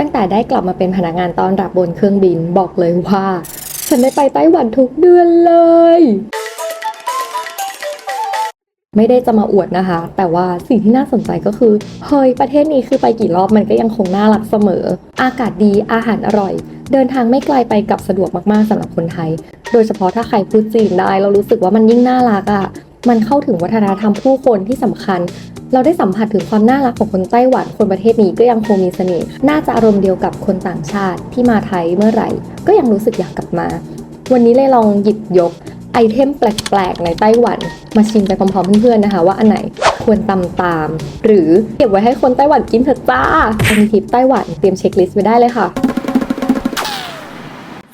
ตั้งแต่ได้กลับมาเป็นพนักงานต้อนรับบนเครื่องบินบอกเลยว่า ฉันได้ไปไต้หวันทุกเดือนเลย ไม่ได้จะมาอวดนะคะ แต่ว่าสิ่งที่น่าสนใจก็คือ เฮ้ย ประเทศนี้คือไปกี่รอบมันก็ยังคงน่ารักเสมอ อากาศดีอาหารอร่อย เดินทางไม่ไกลไปกับสะดวกมากๆสำหรับคนไทย โดยเฉพาะถ้าใครพูดจีนได้ เรารู้สึกว่ามันยิ่งน่ารักอะ่ะ มันเข้าถึงวัฒนธรรมผู้คนที่สำคัญ เราได้สัมผัสถึงความน่ารักของคนไต้หวันคนประเทศนี้ก็ยังคงมีเสน่ห์น่าจะอารมณ์เดียวกับคนต่างชาติที่มาไทยเมื่อไหร่ ก็ยังรู้สึกอยากกลับมา วันนี้เลยลองหยิบยกไอเทมแปลกๆ ในไต้หวัน มาชิมไปพร้อมๆเพื่อนๆนะคะ ว่าอันไหนควรตำตาม หรือเก็บไว้ให้คนไต้หวันกินเถอะจ้าอันนี้ทิปไต้หวันเตรียมเช็คลิสต์ไว้ได้เลยค่ะ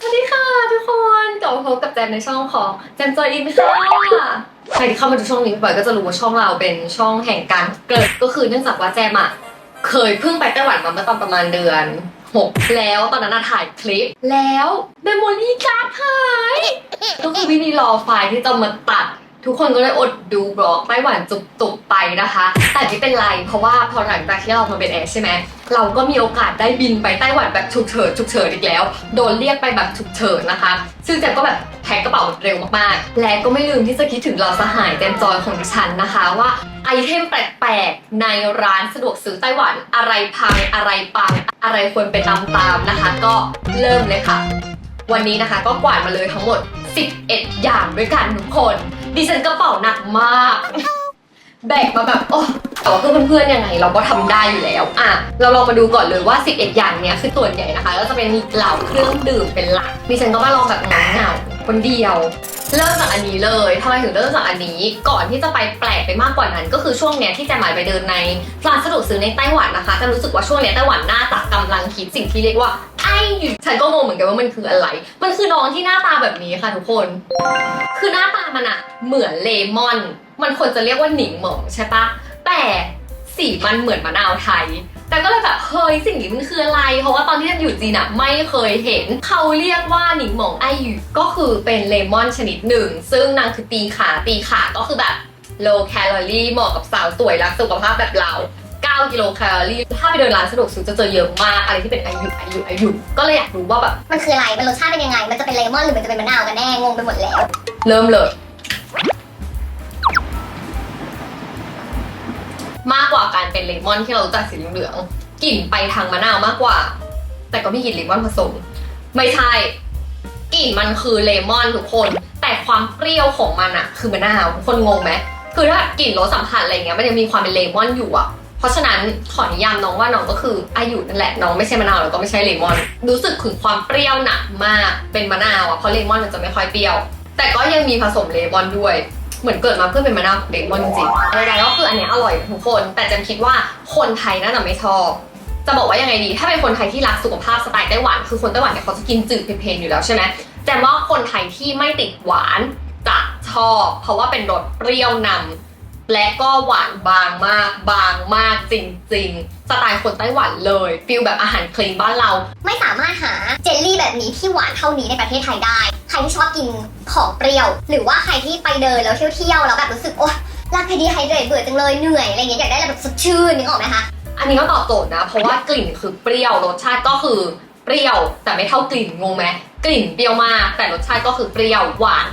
สวัสดีค่ะทุกคนกลับมาพบกับแจมในช่องของแจมจอยอินค่ะ ใครที่เข้ามาดูช่องนี้บ่อยก็จะรู้ว่าช่องเราเป็นช่องแห่งการเกิดก็คือเนื่องจากว่าแจมอะเคยเพิ่งไปไต้หวันมาเมื่อตอนประมาณเดือนหกแล้วตอนนั้นอะถ่ายคลิปแล้วเมมโมรี่การ์ดหายก็คือไม่มีรอไฟล์ที่จะมาตัด ทุกคนก็เลยอดดูบล็อกไต้หวันจุกๆไปนะคะ แต่ไม่เป็นไรเพราะว่าพอหลังจากที่เรามาเป็นแอร์ใช่ไหม เราก็มีโอกาสได้บินไปไต้หวันแบบฉุกเฉินฉุกเฉินอีกแล้ว โดนเรียกไปแบบฉุกเฉินนะคะ ซึ่งแจมก็แบบแพ็คกระเป๋าเร็วมากๆ และก็ไม่ลืมที่จะคิดถึงเราสหายแจมจอยของดิฉันนะคะว่าไอเทมแปลกๆ ในร้านสะดวกซื้อไต้หวันอะไรพังอะไรปัง อะไรควรไปตามๆนะคะ ก็เริ่มเลยค่ะ วันนี้นะคะก็กวาดมาเลยทั้งหมด 11 อย่างด้วยกันทุกคน ดิฉันกระเป๋าหนักมาก แบกมาแบบโอ้ แต่ว่าเพื่อนเพื่อนยังไงเราก็ทำได้อยู่แล้วอะเราลองมาดูก่อนเลยว่า 11 อย่างเนี้ยคือส่วนใหญ่นะคะก็จะเป็นเหล่าเครื่องดื่มเป็นหลักดิฉันก็มาลองแบบเงาเงาๆคนเดียวเริ่มจากอันนี้เลยทำไมถึงเริ่มจากอันนี้ ก่อนที่จะไปแปลกไปมากกว่านั้น ก็คือช่วงเนี้ยที่แจะหมายไปเดินในร้านสะดวกซื้อในไต้หวันนะคะ จะรู้สึกว่าช่วงเนี้ยไต้หวันน่าจะกำลังคิดสิ่งที่เรียกว่าไอหยูฉันก็งงเหมือนกันว่ามันคืออะไร มันคือน้องที่หน้าตาแบบนี้ค่ะทุกคน คือหน้าตามันอะเหมือนเลมอน มันควรจะเรียกว่าหนิงเหมงใช่ปะ แต่สีมันเหมือนมะนาวไทย แต่ก็เลยแบบเฮ้ยสิ่งนี้มันคืออะไร เพราะว่าตอนที่อยู่จีนอะไม่เคยเห็น เขาเรียกว่าหนิงหมงไอหยูก็คือเป็นเลมอนชนิดหนึ่ง ซึ่งนางคือตีขาตีขาก็คือแบบ low calorie เหมาะกับสาวสวยรักสุขภาพแบบเรา9กิโลแคลอรี่ ถ้าไปเดินร้านสะดวกซื้อจะเจอเยอะมาก อะไรที่เป็นอายุอายุอายุ ก็เลยอยากรู้ว่าแบบ มันคืออะไร มันรสชาติเป็นยังไง มันจะเป็นเลมอนหรือมันจะเป็นมะนาวกันแน่ งงไปหมดแล้ว เริ่มเลย มากกว่าการเป็นเลมอนที่เรารู้จักสีเหลืองๆกลิ่นไปทางมะนาวมากกว่า แต่ก็มีกลิ่นเลมอนผสม ไม่ใช่กลิ่นมันคือเลมอนทุกคน แต่ความเปรี้ยวของมันอะคือมะนาวทุกคนงงไหมคือถ้ากลิ่นรสสัมผัสอะไรเงี้ยมันยังมีความเป็นเลมอนอยู่อะเพราะฉะนั้นขอนิยามน้องว่าน้องก็คืออายุนั่นแหละน้องไม่ใช่มะนาวแล้วก็ไม่ใช่เลมอน รู้สึกถึงความเปรี้ยวหนักมากเป็นมะนาวอะเพราะเลมอนมันจะไม่ค่อยเปรี้ยว แต่ก็ยังมีผสมเลมอนด้วย เหมือนเกิดมาเพื่อเป็นมะนาวของเลมอนจริงๆอะไรๆก็คืออันเนี้ยอร่อยทุกคน แต่จำคิดว่าคนไทยน่าจะไม่ชอบ จะบอกว่ายังไงดี ถ้าเป็นคนไทยที่รักสุขภาพสไตล์ไต้หวันคือคนไต้หวันเนี่ยเขาจะกินจืดเผ็ดๆอยู่แล้วใช่ไหมแต่ว่าคนไทยที่ไม่ติดหวานจะชอบ เพราะว่าเป็นรสเปรี้ยวนำ และก็หวานบางมาก บางมากจริง ๆ สไตล์คนไต้หวันเลยฟิลแบบอาหารคลีนบ้านเรา ไม่สามารถหาเจลลี่แบบนี้ที่หวานเท่านี้ในประเทศไทยได้ ใครที่ชอบกินของเปรี้ยว หรือว่าใครที่ไปเดินแล้วเที่ยวๆแล้วแบบรู้สึกโอ๊ยร่างกายดีไฮเดรตเบื่อจังเลยเหนื่อยอะไรเงี้ยอยากได้อะไรแบบสดชื่นนึกออกไหมคะอันนี้ก็ตอบโจทย์นะ เพราะว่ากลิ่นคือเปรี้ยวรสชาติก็คือเปรี้ยว แต่ไม่เท่ากลิ่นงงไหมกลิ่นเปรี้ยวมากแต่รสชาติก็คือเปรี้ยวหวาน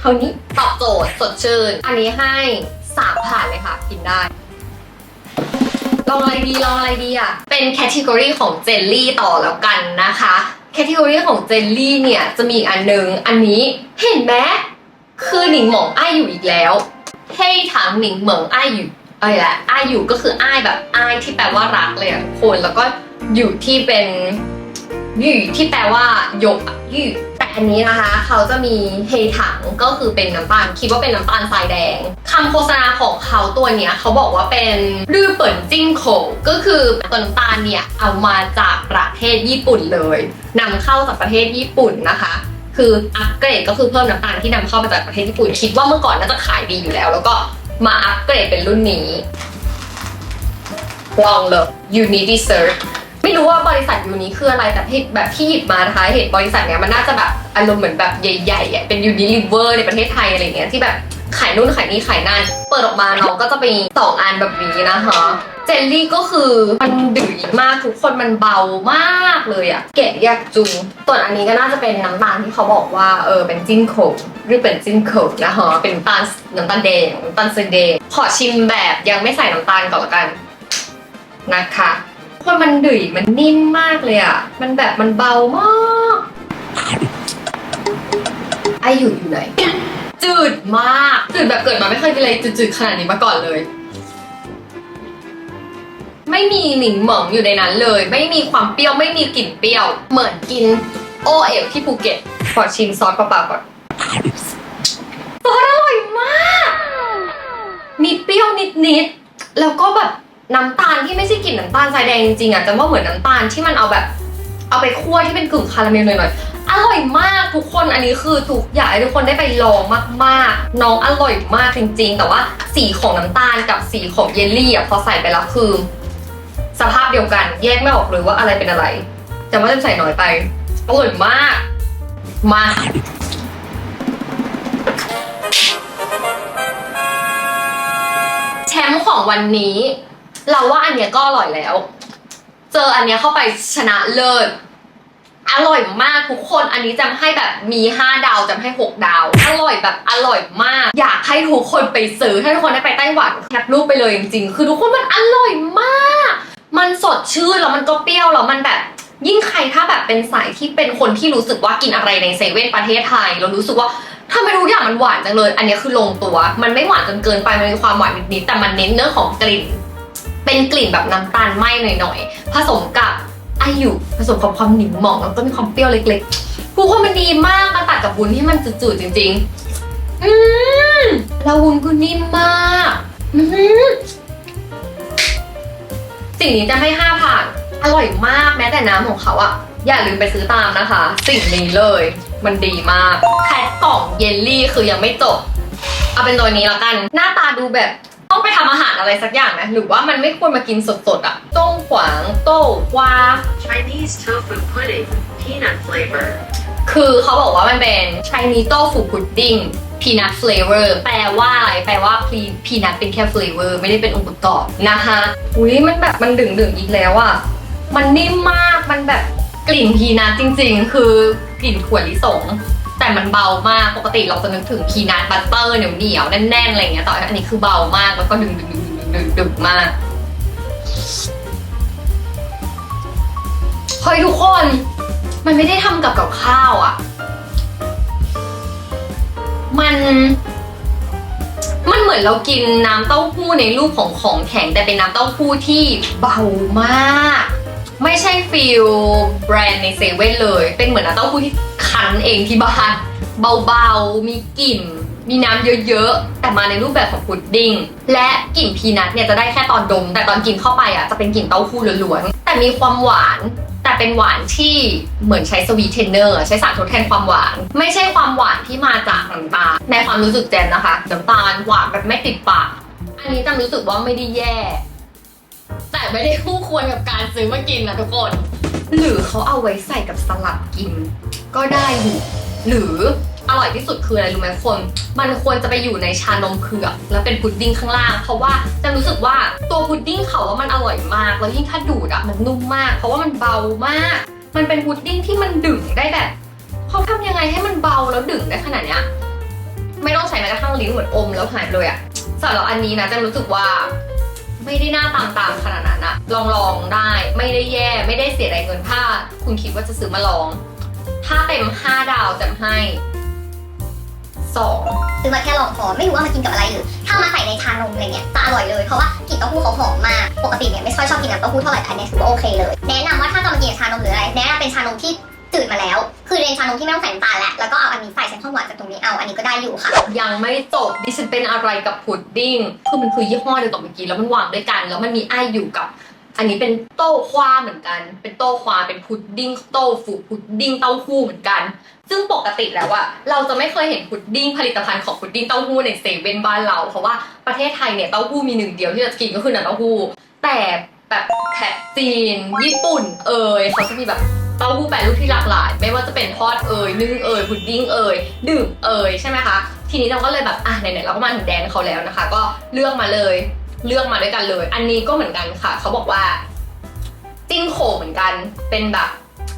เท่านี้ตอบโจทย์สดชื่น อันนี้ให้ สามผ่านเลยค่ะ กินได้ ลองอะไรดีลองอะไรดีอะ เป็นแคตตากรีของเจลลี่ต่อแล้วกันนะคะแคตตากรีของเจลลี่เนี่ย จะมีอีกอันนึง อันนี้เห็นไหมคือหนิงหมองอ้ายอยู่อีกแล้วเฮ้ถังหนิงเหมิงอ้ายอยู่เอ้ยแหละอ้ายอยู่ก็คืออ้ายแบบอ้ายที่แปลว่ารักเลยอะทุกคนแล้วก็อยู่ที่เป็น ยู่ที่แปลว่าหยกอะยู่แต่อันนี้นะคะ เขาจะมีเฮถังก็คือเป็นน้ำตาลคิดว่าเป็นน้ำตาลทรายแดงคำโฆษณาของเขาตัวเนี้ยเขาบอกว่าเป็นรื้อเปิ่นจิ้งโขก็คือตัวน้ำตาลเนี่ยเอามาจากประเทศญี่ปุ่นเลยนำเข้าจากประเทศญี่ปุ่นนะคะคืออัปเกรดก็คือเพิ่มน้ำตาลที่นำเข้ามาจากประเทศญี่ปุ่นคิดว่าเมื่อก่อนน่าจะขายดีอยู่แล้ว แล้วก็มาอัปเกรดเป็นรุ่นนี้ ลองเลย Uni Dessert ไม่รู้ว่าบริษัทยูนี้คืออะไรแต่ที่แบบที่หยิบมานะคะเห็นบริษัทเนี้ยมันน่าจะแบบอารมณ์เหมือนแบบใหญ่ๆอะเป็น Unilever ในประเทศไทยอะไรเงี้ยที่แบบขายนู่นขายนี่ขายนั่น เปิดออกมาน้องก็จะเป็นสองอันแบบนี้นะคะ เจลลี่ก็คือมันดื้อมากทุกคนมันเบามากเลยอะแกะยากจุงส่วนอันนี้ก็น่าจะเป็นน้ำตาลที่เขาบอกว่าเออเป็นจิ้นโขงหรือเป็นจิ้นโขงนะคะเป็นน้ำตาลน้ำตาลแดงน้ำตาลเซเดงขอชิมแบบยังไม่ใส่น้ำตาลก่อนละกันนะคะ พราะมันดื้อมันนิ่มมากเลยอะมันแบบมันเบามากไออยู่อยู่ไหน จืดมาก จืดแบบเกิดมาไม่เคยกินอะไรจืดๆขนาดนี้มาก่อนเลย ไม่มีหนิงหมิงอยู่ในนั้นเลย ไม่มีความเปรี้ยวไม่มีกลิ่นเปรี้ยว เหมือนกินโอเอ๋วที่ภูเก็ตขอชิมซอสเปล่าๆก่อนซอสอร่อยมาก มีเปรี้ยวนิดๆ แล้วก็แบบ น้ำตาลที่ไม่ใช่กลิ่นน้ำตาลทรายแดงจริงๆอะจะว่าเหมือนน้ำตาลที่มันเอาแบบ เอาไปคั่วที่เป็นกึ่งคาราเมลหน่อยๆอร่อยมากทุกคนอันนี้คือทุกอยากให้ทุกคนได้ไปลองมากๆ น้องอร่อยมากจริงๆ แต่ว่าสีของน้ำตาลกับสีของเยลลี่อะพอใส่ไปแล้วคือ สภาพเดียวกันแยกไม่ออกเลยว่าอะไรเป็นอะไร แต่ว่าจะใส่น้อยไปอร่อยมาก มาแชมป์ของวันนี้ เราว่าอันเนี้ยก็อร่อยแล้ว เจออันเนี้ยเข้าไปชนะเลิศอร่อยมากทุกคนอันนี้จำให้แบบมี5ดาวจำให้6ดาว อร่อยแบบอร่อยมาก อยากให้ทุกคนไปซื้อให้ทุกคนได้ไปไต้หวันแคปรูปไปเลยจริงๆ คือทุกคนมันอร่อยมาก มันสดชื่นแล้วมันก็เปรี้ยวแล้วมันแบบยิ่งใครถ้าแบบเป็นสายที่เป็นคนที่รู้สึกว่ากินอะไรในเซเว่นประเทศไทย เรารู้สึกว่าทำไมทุกอย่างมันหวานจังเลย อันนี้คือลงตัว มันไม่หวานจนเกินไปมันมีความหวานนิดๆแต่มันเน้นเนื้อของกลิ่น เป็นกลิ่นแบบน้ำตาลไหม้หน่อยๆ ผสมกับไออยู่ผสมกับความหนิมหมองแล้วก็มีความเปรี้ยวเล็กๆผู้คนมันดีมากมันตัดกับวุ้นที่มันจืดๆจริงๆ อืมแล้ววุ้นก็นิ่มมากอืมสิ่งนี้จะให้ห้าผ่าน อร่อยมากแม้แต่น้ำของเขาอะอย่าลืมไปซื้อตามนะคะ สิ่งนี้เลย มันดีมากแพ็คกล่องเยลลี่คือยังไม่จบ เอาเป็นตัวนี้แล้วกัน หน้าตาดูแบบ ไปทำอาหารอะไรสักอย่างไหมหรือว่ามันไม่ควรมากินสดๆอะต้งขวางโต้กวา Chinese tofu pudding, peanut flavor. คือเขาบอกว่ามันเป็น Chinese tofu pudding peanut flavor แปลว่าอะไร แปลว่า peanut เป็นแค่ flavor ไม่ได้เป็นองค์ประกอบนะคะอุ้ยมันแบบมันดึงดึงๆอีกแล้วอะมันนิ่มมากมันแบบกลิ่นพีนัทจริง ๆ คือกลิ่นถั่วลิสง แต่มันเบามากปกติเราจะนึกถึงพีนัทบัตเตอร์เหนียวเหนียวแน่นๆอะไรอย่างเงี้ยแต่อันนี้คือเบามากแล้วก็ดึงดึงดึงดึงดึงมากเฮ้ยทุกคนมันไม่ได้ทำกับกับข้าวอะ มัน มันเหมือนเรากินน้ำเต้าหู้ในรูปของของแข็งแต่เป็นน้ำเต้าหู้ที่เบามาก ไม่ใช่ฟิลแบรนด์ในเซเว่นเลย เป็นเหมือนน้ำเต้าหู้ที่ คั้นเองที่บ้านเบาๆ มีกลิ่น มีน้ำเยอะๆ แต่มาในรูปแบบของพุดดิ้ง และกลิ่นพีนัทเนี่ยจะได้แค่ตอนดม แต่ตอนกินเข้าไปอะจะเป็นกลิ่นเต้าหู้ล้วนๆ แต่มีความหวานแต่เป็นหวานที่เหมือนใช้สวีทเทนเนอร์ใช้สารทดแทนความหวาน ไม่ใช่ความหวานที่มาจากน้ำตาลในความรู้สึกแจนนะคะน้ำตาลหวานแบบไม่ติดปากอันนี้จำรู้สึกว่าไม่ได้แย่ แต่ไม่ได้คู่ควรกับการซื้อมากินนะทุกคน หรือเขาเอาไว้ใส่กับสลัดกิน ก็ได้อยู่หรืออร่อยที่สุดคืออะไรรู้ไหมคน มันควรจะไปอยู่ในชานมเผือกแล้วเป็นพุดดิ้งข้างล่าง เพราะว่าจะรู้สึกว่าตัวพุดดิ้งเขาว่ามันอร่อยมาก แล้วยิ่งถ้าดูดอะมันนุ่มมาก เพราะว่ามันเบามาก มันเป็นพุดดิ้งที่มันดึงได้แบบเขาทำยังไงให้มันเบาแล้วดึงได้ขนาดเนี้ยไม่ต้องใช้แม้กระทั่งลิ้นเหมือนอมแล้วหายเลยอะสำหรับอันนี้นะจะรู้สึกว่าไม่ได้หน้าตามตามขนาดนั้นอะลองลองได้ไม่ได้แย่ไม่ได้เสียดายเงินถ้าคุณคิดว่าจะซื้อมาลอง ถ้าเต็ม 5 ดาวจะให้สองซื้อมาแค่ลองพอไม่รู้ว่ามันกินกับอะไรหรือ ถ้ามาใส่ในชานมอะไรเงี้ยจะอร่อยเลยเพราะว่ากลิ่นเต้าหู้เขาหอมมากปกติเนี่ยไม่ค่อยชอบกินน้ำเต้าหู้เท่าไหร่แต่อันเนี้ยถือว่าโอเคเลย แนะนำว่าถ้าจะมากินกับชานมหรืออะไรแนะนำเป็นชานมที่จืดมาแล้ว คือเป็นชานมที่ไม่ต้องใส่น้ำตาลแล้วแล้วก็เอาอันนี้ใส่เส้นข้าวหวานจากตรงนี้เอาอันนี้ก็ได้อยู่ค่ะ ยังไม่จบดิฉันเป็นอะไรกับพุดดิ้งคือมันคือยี่ห้อเดียวกับเมื่อกี้แล้วมันวางด้วยกัน แล้วมันมีไออยู่กับ อันนี้เป็นโต้ควาเหมือนกัน เป็นโต้ควาเป็นพุดดิ้งโต้ฟูพุดดิ้งเต้าหู้เหมือนกัน ซึ่งปกติแล้วอะเราจะไม่เคยเห็นพุดดิ้งผลิตภัณฑ์ของพุดดิ้งเต้าหู้ในเซเว่นบ้านเรา เพราะว่าประเทศไทยเนี่ยเต้าหู้มีหนึ่งเดียวที่เราจะกินก็คือน้ำเต้าหู้ แต่แบบแถบจีน ญี่ปุ่น เอยเขาจะมีแบบเต้าหู้แปรรูปที่หลากหลาย ไม่ว่าจะเป็นทอดเอยนึ่งเอยพุดดิ้งเอยดื่มเอยใช่ไหมคะทีนี้เราก็เลยแบบอะไหนๆเราก็มาถึงแดนเขาแล้วนะคะ ก็เลือกมาเลย เลือกมาด้วยกันเลย อันนี้ก็เหมือนกันค่ะ เขาบอกว่า จิ้นโขเหมือนกันเป็นแบบ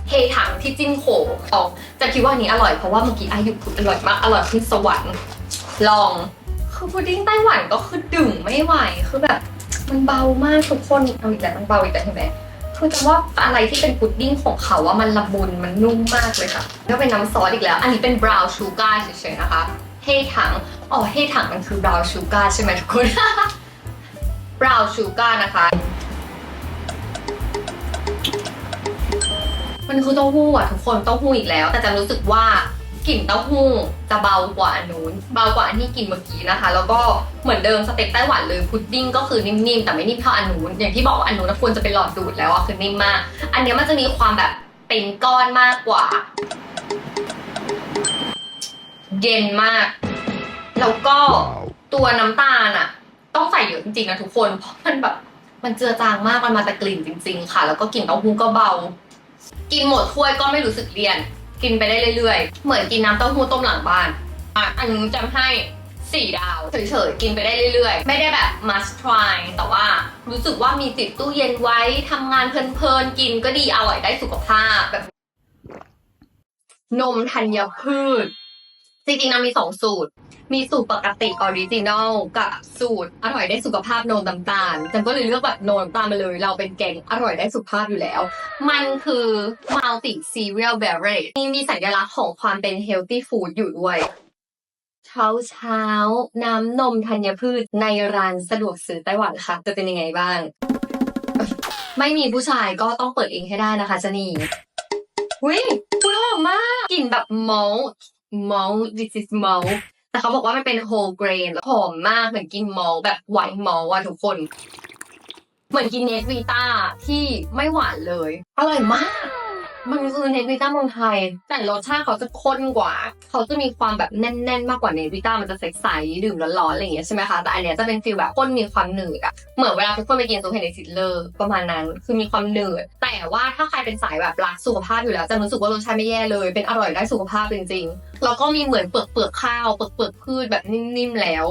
เฮถังที่จิ้นโขของจะคิดว่านนี้อร่อยเพราะว่าเมื่อกี้อายุพูดอร่อยมากอร่อยขึ้นสวรรค์ลอง คือพุดดิ้งไต้หวันก็คือดึงไม่ไหวคือแบบ มันเบามากทุกคนเอาอีกแล้วมันเบาอีกแล้วใช่ไหมคือจะว่าอะไรที่เป็นพุดดิ้งของเขาว่ามันละมุนมันนุ่มมากเลยค่ะแล้วเป็นน้ำซอสอีกแล้ว อันนี้เป็นบราวน์ชูการ์เฉยๆนะคะเฮถังอ๋อเฮถังมันคือบราวน์ชูการ์ใช่ไหมทุกคน บราว์ชูการ์นะคะ มันคือเต้าหู้อะทุกคนเต้าหู้อีกแล้ว แต่จะรู้สึกว่ากลิ่นเต้าหู้จะเบากว่าอันนู้น เบากว่าอันที่กินเมื่อกี้นะคะ แล้วก็เหมือนเดิมสเต็ปไต้หวันเลยพุดดิ้งก็คือนิ่มๆแต่ไม่นิ่มเท่าอันนู้นอย่างที่บอกว่าอันนู้นควรจะเป็นหลอดดูดแล้วอะคือนิ่มมาก อันเนี้ยมันจะมีความแบบเป็นก้อนมากกว่า เย็นมาก แล้วก็ตัวน้ำตาลอะ ต้องใส่เยอะจริงๆนะทุกคนเพราะมันแบบมันเจือจางมากมันมาแต่กลิ่นจริง ๆ ค่ะ แล้วก็กลิ่นเต้าหู้ก็เบา กินหมดถ้วยก็ไม่รู้สึกเลี่ยน กินไปได้เรื่อยๆ เหมือนกินน้ำเต้าหู้ต้มหลังบ้านอะอันนี้จะให้สี่ดาวเฉยๆ กินไปได้เรื่อยๆ ไม่ได้แบบ must try แต่ว่ารู้สึกว่ามีติดตู้เย็นไว้ทำงานเพลินๆ กินก็ดีอร่อยได้สุขภาพแบบ นมธัญพืช จริงๆนะมีสองสูตร มีสูตรปกติออริจินอลกับสูตรอร่อยได้สุขภาพโนมน้ำตาลจันก็เลยเลือกแบบโนมน้ำตาลมาเลย เราเป็นแกงอร่อยได้สุขภาพอยู่แล้ว มันคือ multi cereal beverage มีมีสัญลักษณ์ของความเป็น healthy food อยู่ด้วย เช้าเช้าน้ำนมธัญพืชในร้านสะดวกซื้อไต้หวันค่ะ จะเป็นยังไงบ้าง ไม่มีผู้ชายก็ต้องเปิดเองให้ได้นะคะจนี่หุ้ยคุณหอมมากกลิ่นแบบ มอลดิสิสมอลแต่เขาบอกว่ามันเป็นโฮเกรนหอมมากเหมือนกินมอลแบบไวท์มอลอะทุกคน เหมือนกินเนสวีต้าที่ไม่หวานเลย อร่อยมาก มันคือเนวีต้าเมืองไทย แต่รสชาติเขาจะข้นกว่า เขาจะมีความแบบแน่นๆ มากกว่าเนวีต้ามันจะใสๆดื่มร้อนๆอะไรอย่างเงี้ยใช่ไหมคะแต่อันเนี้ยจะเป็นฟีลแบบข้นมีความหนืดอะเหมือนเวลาทุกคนไปกินซูเปอร์เนซิลเลอร์ประมาณนั้นคือมีความหนืดแต่ว่าถ้าใครเป็นสายแบบรักสุขภาพอยู่แล้วจะรู้สึกว่ารสชาติไม่แย่เลย เป็นอร่อยได้สุขภาพจริงๆแล้วก็มีเหมือนเปลือกเปลือกๆข้าวเปลือกเปลือกๆพืชแบบนิ่มๆแล้ว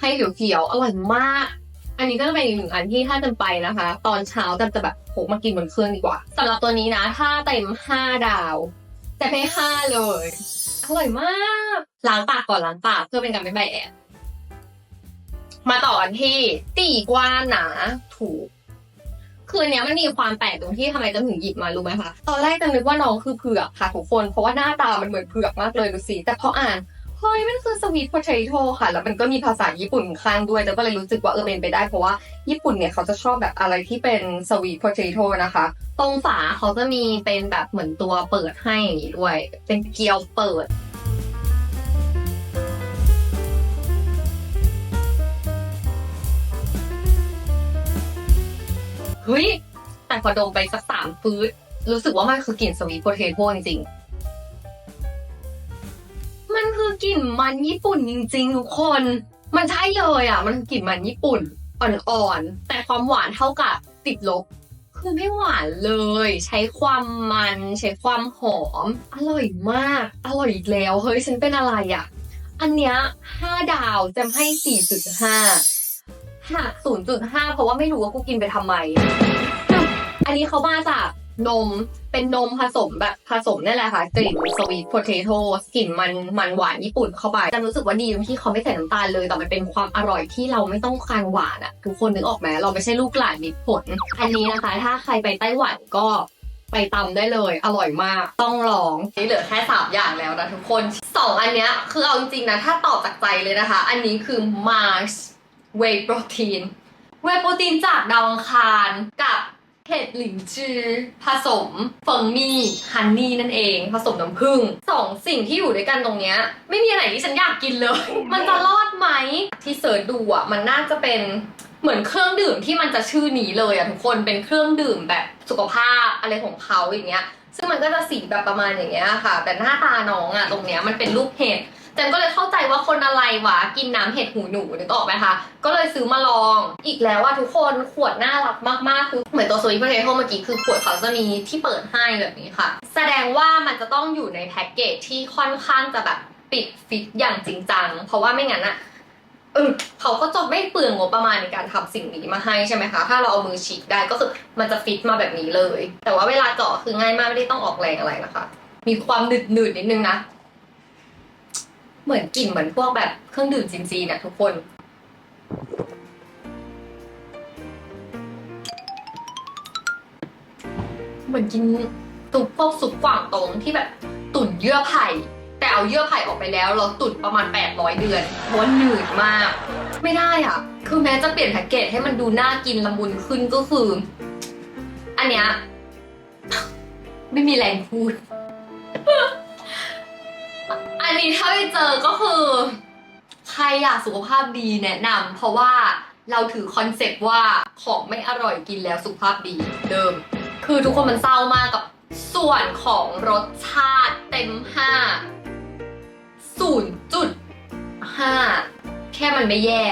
ให้เขียวๆอร่อยมาก อันนี้ก็จะเป็นอีกหนึ่งอันที่ถ้าจำไปนะคะ ตอนเช้าจำจะแบบพกมากินบนเครื่องดีกว่าสำหรับตัวนี้นะ ถ้าเต็มห้าดาว แต่ให้ห้าเลยอร่อยมากล้างปากก่อนล้างปากเพื่อเป็นการไม่ใบแอบมาต่อกันที่ตีกว้านหนาถูกคืออนเนี้ยมันมีความแปลกตรงที่ทำไมจะถึงหยิบมารู้ไหมคะ ตอนแรกจะนึกว่าน้องคือเผือกค่ะทุกคน เพราะว่าหน้าตามันเหมือนเผือกมากเลยดูสิ แต่พออ่าน เฮ้ยมันคือสวีทโพเทโต้ค่ะ แล้วมันก็มีภาษาญี่ปุ่นข้างด้วยแล้วก็เลยรู้สึกว่าเออเป็นไปได้เพราะว่าญี่ปุ่นเนี่ยเขาจะชอบแบบอะไรที่เป็นสวีทโพเทโต้นะคะ ตรงฝาเขาจะมีเป็นแบบเหมือนตัวเปิดให้อย่างนี้ด้วย เป็นเกลียวเปิดเฮ้ยแต่พอดมไปสักสามฟืดรู้สึกว่ามันคือกลิ่นสวีทโพเทโต้จริงๆ กลิ่นมันญี่ปุ่นจริงๆทุกคน มันใช่เลยอะ มันกลิ่นมันญี่ปุ่นอ่อนๆ แต่ความหวานเท่ากับติดลบ คือไม่หวานเลย ใช้ความมัน ใช้ความหอม อร่อยมาก อร่อยอีกแล้ว เฮ้ยฉันเป็นอะไรอะ อันเนี้ยห้าดาวจะให้สี่จุดห้าหักศูนย์จุดห้าเพราะว่าไม่รู้ว่ากูกินไปทำไม อันนี้เขามาจาก นมเป็นนมผสมแบบผสมนี่แหละค่ะ กลิ่นสวีทโพเทโต้กลิ่นมันมันหวานญี่ปุ่นเข้าไปแต่รู้สึกว่าดีตรงที่เขาไม่ใส่น้ำตาลเลยแต่มันเป็นความอร่อยที่เราไม่ต้องการหวานอะทุกคนนึกออกไหมเราไม่ใช่ลูกหลานมิตรผล อันนี้นะคะ ถ้าใครไปไต้หวันก็ไปตำได้เลย อร่อยมากต้องลองนี่เหลือแค่สามอย่างแล้วนะทุกคนสองอันเนี้ยคือเอาจริงๆนะถ้าตอบจากใจเลยนะคะ อันนี้คือ Mars Whey Protein เวย์โปรตีนจากดาวอังคารกับ เห็ดหลินจือ ผสมเฟิงมี่ฮันนี่นั่นเอง ผสมน้ำผึ้งสองสิ่งที่อยู่ด้วยกันตรงเนี้ย ไม่มีอะไรที่ฉันอยากกินเลย มันจะรอดไหมที่เสิร์ชดูอะ มันน่าจะเป็นเหมือนเครื่องดื่มที่มันจะชื่อนี้เลยอะทุกคนเป็นเครื่องดื่มแบบสุขภาพอะไรของเขาอย่างเงี้ย ซึ่งมันก็จะสีแบบประมาณอย่างเงี้ยค่ะ แต่หน้าตาน้องอะตรงเนี้ยมันเป็นรูปเห็ด จันก็เลยเข้าใจว่าคนอะไรวะกินน้ำเห็ดหูหนูนึกออกไหมคะ ก็เลยซื้อมาลองอีกแล้วว่าทุกคนขวดน่ารักมากๆ คือเหมือนตัวสวีทโพเทโต้เมื่อกี้คือขวดเขาจะมีที่เปิดให้แบบนี้ค่ะ แสดงว่ามันจะต้องอยู่ในแพ็กเกจที่ค่อนข้างจะแบบปิดฟิตอย่างจริงจังเพราะว่าไม่งั้นอะเขาก็จะไม่เปลืองงบประมาณในการทำสิ่งนี้มาให้ใช่ไหมคะ ถ้าเราเอามือฉีกได้ก็คือมันจะฟิตมาแบบนี้เลย แต่ว่าเวลาเจาะคือง่ายมากไม่ได้ต้องออกแรงอะไรนะคะ มีความหนืดหนืดๆนิดนึงนะ เหมือนกลิ่นเหมือนพวกแบบเครื่องดื่มจีนๆนะทุกคน เหมือนกินตุกพวกซุปกว่างตรงที่แบบตุ๋นเยื่อไผ่ แต่เอาเยื่อไผ่ออกไปแล้วเราตุ๋นประมาณ 800 เดือนเพราะหนืดมาก ไม่ได้อะ คือแม้จะเปลี่ยนแพ็กเกจให้มันดูน่ากินละมุนขึ้นก็คือ อันเนี้ยไม่มีแรงพูด อันนี้ถ้าไปเจอก็คือ ใครอยากสุขภาพดีแนะนำเพราะว่าเราถือคอนเซปต์ว่าของไม่อร่อยกินแล้วสุขภาพดีเดิม คือทุกคนมันเศร้ามากกับส่วนของรสชาติเต็มห้าศูนย์จุดห้าแค่มันไม่แย่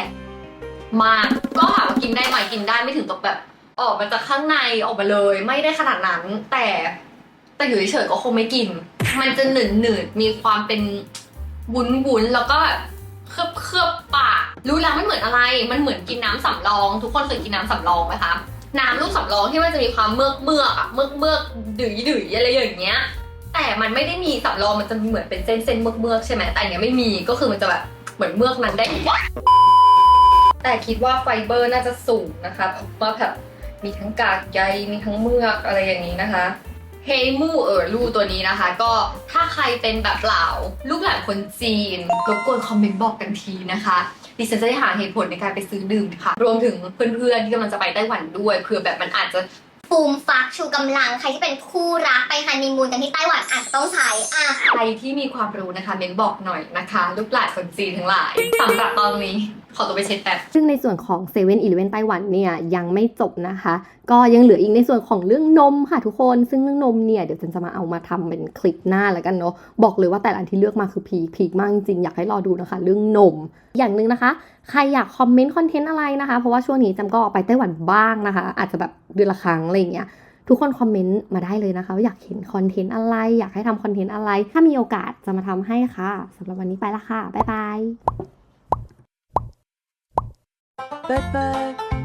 มากก็ถามว่ากินได้ไหมกินได้ไม่ถึงกับแบบ ออกมาจากข้างในออกมาเลย ไม่ได้ขนาดนั้น แต่แต่อยู่เฉยๆก็คงไม่กิน มันจะหนืดหนืดมีความเป็นวุ้นวุ้นแล้วก็แบบเคลือบเคลือบปากรู้แล้วมันเหมือนอะไร มันเหมือนกินน้ำสำรอง ทุกคนเคยกินน้ำสำรองไหมคะน้ำลูกสำรองที่มันจะมีความเมือกเมือกอะเมือกเมือกดื๋ยดื๋ยอะไรอย่างเงี้ย แต่มันไม่ได้มีสำรองมันจะเหมือนเป็นเส้นเส้นเมือกเมือกใช่ไหมแต่อันเนี้ยไม่มีก็คือมันจะแบบเหมือนเมือกนั้นได้ แต่คิดว่าไฟเบอร์น่าจะสูงนะคะเพราะว่าแบบมีทั้งกากใยมีทั้งเมือกอะไรอย่างนี้นะคะ เฮมูเออรูตัวนี้นะคะ ก็ถ้าใครเป็นแบบเหล่า ลูกหลานคนจีนรบกวนคอมเมนต์บอกกันทีนะคะดิฉันจะได้หาเหตุผลในการไปซื้อดื่มค่ะ รวมถึงเพื่อนๆที่กำลังจะไปไต้หวันด้วยเผื่อแบบมันอาจจะฟูมฟักชูกำลัง ใครที่เป็นคู่รักไปฮันนีมูนกันที่ไต้หวันอาจจะต้องใช้อะใครที่มีความรู้นะคะเม้นบอกหน่อยนะคะ ลูกหลานคนจีนทั้งหลายสำหรับตอนนี้ ขอตัวไปเช็ดแป๊บ ซึ่งในส่วนของ7 e เ e ่ e อไต้หวันเนี่ยยังไม่จบนะคะ ก็ยังเหลืออีกในส่วนของเรื่องนมค่ะทุกคน ซึ่งเรื่องนมเนี่ยเดี๋ยวฉันจะมาเอามาทำเป็นคลิปหน้าแล้วกันเนาะ บอกเลยว่าแต่ละอันที่เลือกมาคือพีคพีคมากจริงอยากให้รอดูนะคะ เรื่องนม อย่างหนึ่งนะคะ ใครอยากคอมเมนต์คอนเทนต์อะไรนะคะ เพราะว่าช่วงนี้จำก็ไปไต้หวันบ้างนะคะ อาจจะแบบเดือนละครั้งอะไรอย่างเงี้ยทุกคนคอมเมนต์มาได้เลยนะคะว่าอยากเห็นคอนเทนต์อะไร อยากให้ทำคอนเทนต์อะไร ถ้ามีโอกาสจะมาทำให้ค่ะสำหรับวันนี้ไปละค่ะ บ๊ายบาย 拜拜。